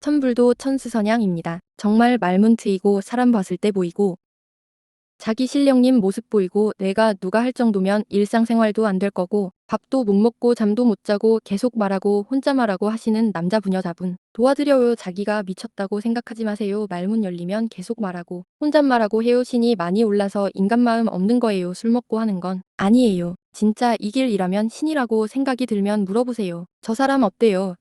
천불도 천수선양입니다. 정말 말문 트이고 사람 봤을 때 보이고. 자기 실력님 모습 보이고 내가 누가 할 정도면 일상생활도 안 될 거고 밥도 못 먹고 잠도 못 자고 계속 말하고 혼자 말하고 하시는 남자 부녀자분. 도와드려요. 자기가 미쳤다고 생각하지 마세요. 말문 열리면 계속 말하고 혼잣말하고 해요 신이 많이 올라서 인간 마음 없는 거예요. 술 먹고 하는 건 아니에요. 진짜 이길 일하면 신이라고 생각이 들면 물어보세요. 저 사람 어때요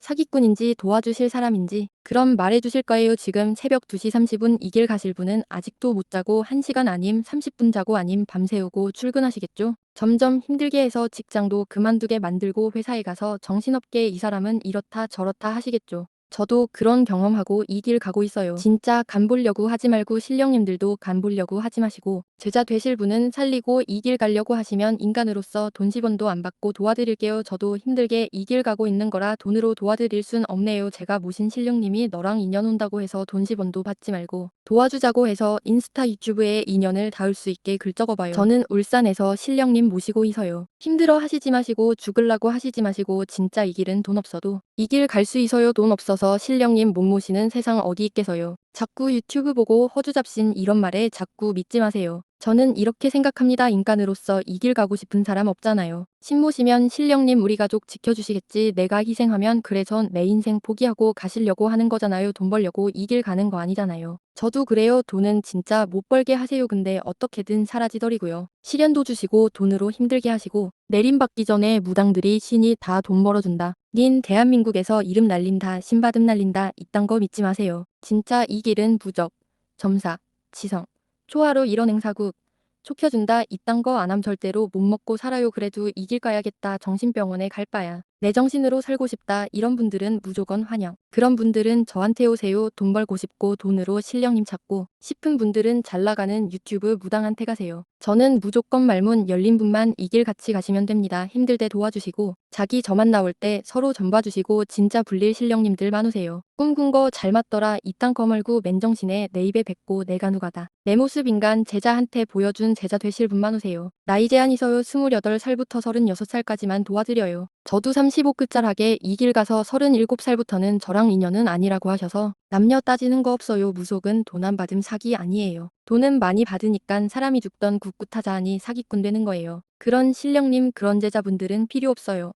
사기꾼인지 도와주실 사람인지 그럼 말해주실 거예요. 지금 새벽 2시 30분 이 길 가실 분은 아직도 못 자고 1시간 아님 30분 자고 아님 밤새우고 출근하시겠죠? 점점 힘들게 해서 직장도 그만두게 만들고 회사에 가서 정신없게 이 사람은 이렇다 저렇다 하시겠죠. 저도 그런 경험하고 이 길 가고 있어요. 진짜 간 보려고 하지 말고 실령님들도 간 보려고 하지 마시고 제자 되실 분은 살리고 이 길 가려고 하시면 인간으로서 돈 10원도 안 받고 도와드릴게요. 저도 힘들게 이 길 가고 있는 거라 돈으로 도와드릴 순 없네요. 제가 모신 실령님이 너랑 인연 온다고 해서 돈 10원도 받지 말고 도와주자고 해서 인스타 유튜브에 인연을 닿을 수 있게 글 적어봐요. 저는 울산에서 실령님 모시고 있어요. 힘들어 하시지 마시고 죽을라고 하시지 마시고 진짜 이 길은 돈 없어도 이 길 갈 수 있어요. 돈 없어서 실령님 못 모시는 세상 어디 있겠어요. 자꾸 유튜브 보고 허주 잡신 이런 말에 자꾸 믿지 마세요. 저는 이렇게 생각합니다. 인간으로서 이 길 가고 싶은 사람 없잖아요. 신모시면 실령님 우리 가족 지켜주시겠지. 내가 희생하면 그래서 내 인생 포기하고 가시려고 하는 거잖아요. 돈 벌려고 이 길 가는 거 아니잖아요. 저도 그래요. 돈은 진짜 못 벌게 하세요. 근데 어떻게든 사라지더리고요. 시련도 주시고 돈으로 힘들게 하시고 내림받기 전에 무당들이 신이 다 돈 벌어준다. 닌 대한민국에서 이름 날린다. 신받음 날린다. 이딴 거 믿지 마세요. 진짜 이 길은 부적, 점사, 지성, 초하로 이런 행사국 촉혀준다 이딴 거 안 함 절대로 못 먹고 살아요 그래도 이 길 가야겠다 정신병원에 갈 바야 내 정신으로 살고 싶다. 이런 분들은 무조건 환영. 그런 분들은 저한테 오세요. 돈 벌고 싶고 돈으로 실령님 찾고 싶은 분들은 잘 나가는 유튜브 무당한테 가세요. 저는 무조건 말문 열린 분만 이 길 같이 가시면 됩니다. 힘들 때 도와주시고 자기 저만 나올 때 서로 전봐주시고 진짜 불릴 실령님들 많으세요. 꿈꾼 거 잘 맞더라. 이딴 거 말고 맨정신에 내 입에 뱉고 내가 누가다. 내 모습 인간 제자한테 보여준 제자 되실 분만 오세요. 나이 제한 있어요. 28살부터 36살까지만 도와드려요 저도 35 끝자락에 이 길 가서 37살부터는 저랑 인연은 아니라고 하셔서 남녀 따지는 거 없어요. 무속은 돈 안 받음 사기 아니에요. 돈은 많이 받으니깐 사람이 죽던 굿굿하자 하니 사기꾼 되는 거예요. 그런 신령님 그런 제자분들은 필요 없어요.